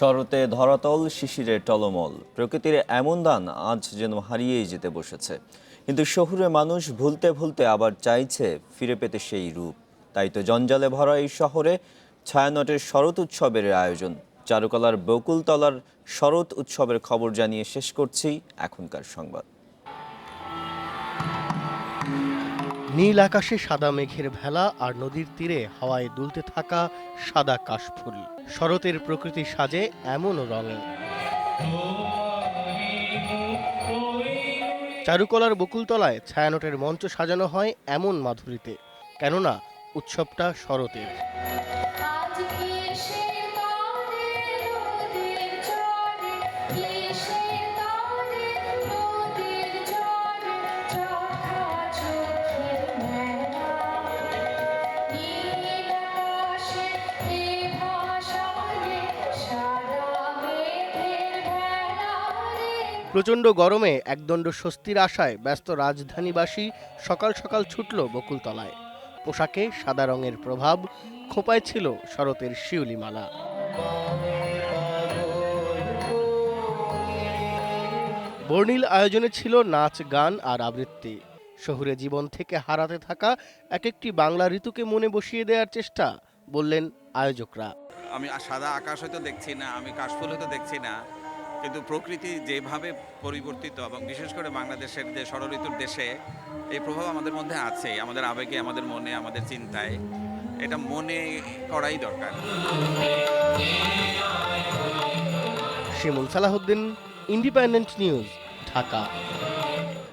শরতে ধরাতল শিশিরে টলমল। প্রকৃতির এমন দান আজ যেন হারিয়েই যেতে বসেছে। কিন্তু শহুরে মানুষ ভুলতে ভুলতে আবার চাইছে ফিরে পেতে সেই রূপ। তাই তো জঞ্জালে ভরা এই শহরে ছায়ানটের শরৎ উৎসবের আয়োজন। চারুকলার বকুলতলার শরৎ উৎসবের খবর জানিয়ে শেষ করছি এখনকার সংবাদ। নীল আকাশে সাদা মেঘের ভেলা আর নদীর তীরে হাওয়ায় দুলতে থাকা সাদা কাশফুল। শরতের প্রকৃতি সাজে এমন রঙে চারুকলার বকুলতলায় ছায়ানটের মঞ্চ সাজানো হয় এমন মাধুরীতে, কেননা উৎসবটা শরতের। আজ কিসের প্রচণ্ড গরমে একদণ্ড স্বস্তির আশায় ব্যস্ত রাজধানীবাসী সকাল সকাল ছুটল বকুলতলায়। পোশাকে সাদা রঙের প্রভাব, খোঁপায় ছিল শরতের শিউলিমালা। বর্ণিল আয়োজনে ছিল নাচ, গান আর আবৃত্তি। শহুরে জীবন থেকে হারাতে থাকা এক একটি বাংলা ঋতুকে মনে বসিয়ে দেওয়ার চেষ্টা বললেন আয়োজকরা। আমি সাদা আকাশ হয়তো দেখছি না আমি কাশফুল হয়তো দেখছি না কিন্তু প্রকৃতি যেভাবে পরিবর্তিত এবং বিশেষ করে বাংলাদেশের যে ষড়ঋতুর দেশে এই প্রভাব আমাদের মধ্যে আছে আমাদের আবেগে আমাদের মনে আমাদের চিন্তায়। এটা মনে করাই দরকার। Shimul Salahuddin independent news Dhaka.